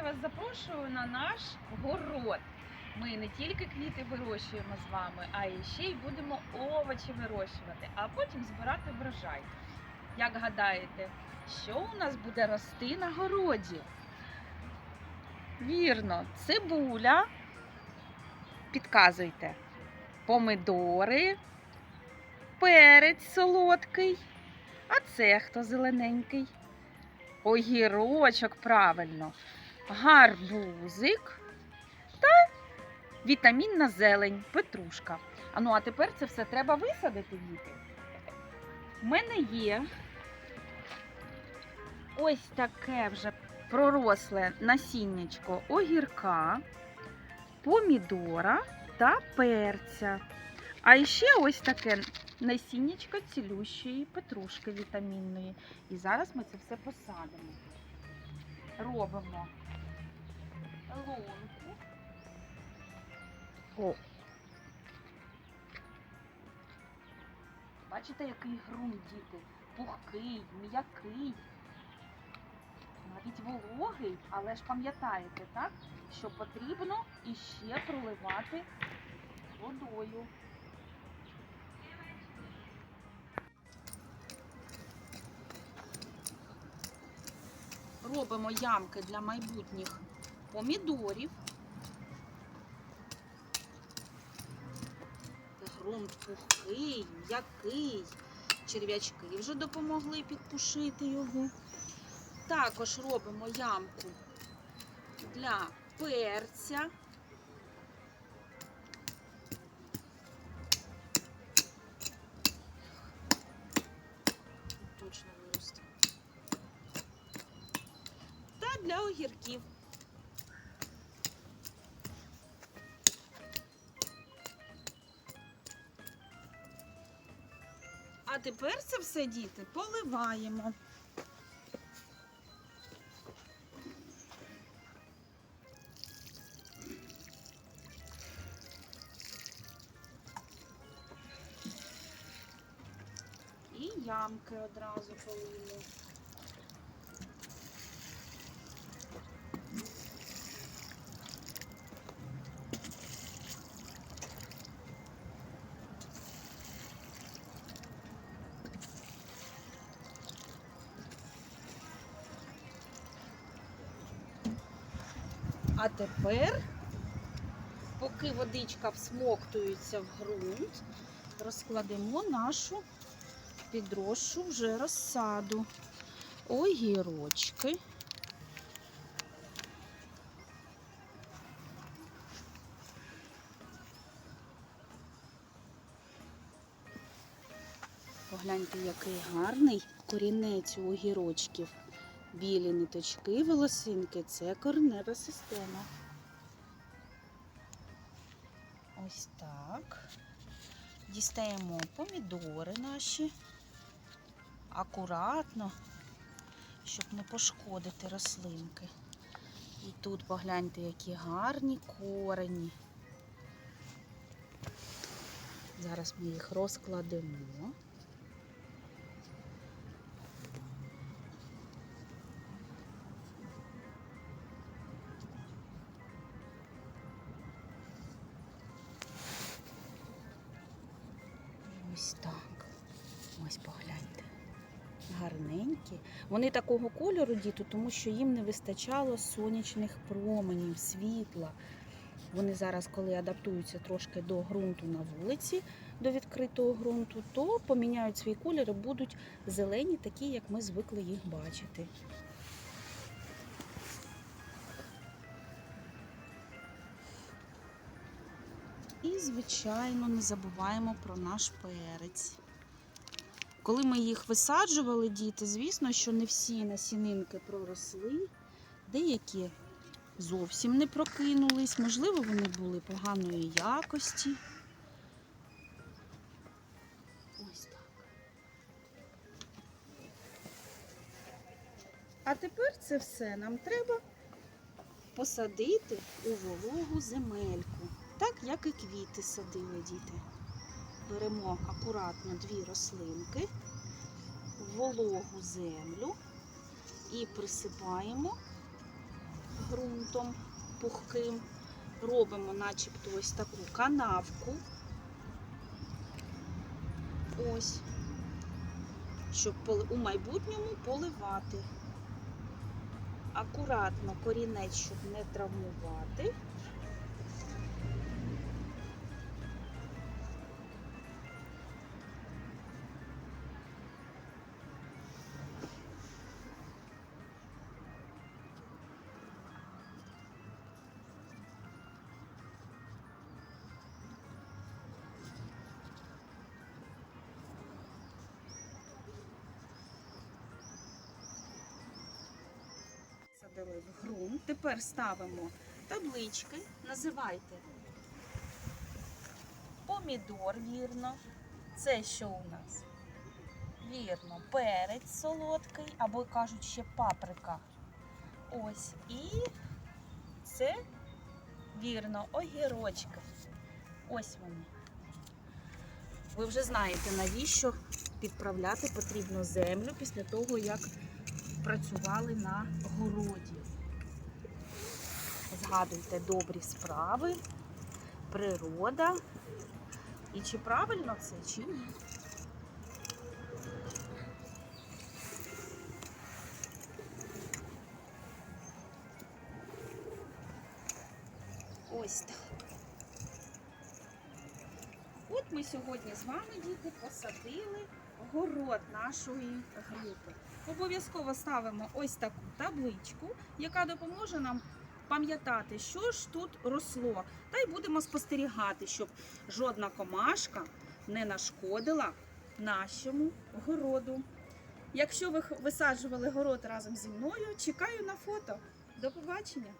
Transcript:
я вас запрошую на наш город. Ми не тільки квіти вирощуємо з вами, а і ще й будемо овочі вирощувати, а потім збирати врожай. Як гадаєте, що у нас буде рости на городі? Вірно, цибуля. Підказуйте. Помидори, перець солодкий. А це хто зелененький? Огірочок, правильно. Гарбузик та вітамінна зелень, петрушка. А ну, а тепер це все треба висадити, діти. У мене є ось таке вже проросле насіннячко огірка, помідора та перця. А ще ось таке насіннячко цілющої петрушки вітамінної. І зараз ми це все посадимо. Робимо лунку. О. Бачите, який ґрунт, діти? Пухкий, м'який, навіть вологий, але ж пам'ятаєте, так? Що потрібно іще проливати водою. робимо ямки для майбутніх помідорів. Грунт пухкий, м'який. Черв'ячки вже допомогли підпушити його. Також робимо ямку для перця. Точно виросте. Та для огірків. А тепер це все, діти, поливаємо. І ямки одразу полили. А тепер, поки водичка всмоктується в ґрунт, розкладемо нашу підросшу вже розсаду. Огірочки. Погляньте, який гарний корінець у огірочків. Білі ниточки, волосинки це коренева система. Ось так. Дістаємо помідори наші акуратно, щоб не пошкодити рослинки. І тут погляньте, які гарні корені. Зараз ми їх розкладемо. Ось так. Ось погляньте. Гарненькі. Вони такого кольору, діти, тому що їм не вистачало сонячних променів, світла. Вони зараз, коли адаптуються трошки до ґрунту на вулиці, до відкритого ґрунту, то поміняють свій колір і будуть зелені, такі, як ми звикли їх бачити. І, звичайно, не забуваємо про наш перець. Коли ми їх висаджували, діти, звісно, що не всі насінинки проросли, деякі зовсім не прокинулись, можливо, вони були поганої якості. Ось так. А тепер це все нам треба посадити у вологу земельку, так як і квіти садили діти. Беремо акуратно дві рослинки, вологу землю і присипаємо ґрунтом пухким. Робимо начебто ось таку канавку. Ось. Щоб у майбутньому поливати. Акуратно корінець, щоб не травмувати. Садили в ґрунт. Тепер ставимо таблички. Називайте. Помідор, вірно. Це що у нас? Вірно, перець солодкий, або кажуть ще паприка. Ось. І це вірно, огірочки. Ось вони. Ви вже знаєте, навіщо підправляти потрібно землю після того, як працювали на городі. Згадуйте добрі справи, природа. І чи правильно це, чи ні. Ось так. Ми сьогодні з вами, діти, посадили город нашої групи. Обов'язково ставимо ось таку табличку, яка допоможе нам пам'ятати, що ж тут росло. Та й будемо спостерігати, щоб жодна комашка не нашкодила нашому городу. Якщо ви висаджували город разом зі мною, чекаю на фото. До побачення!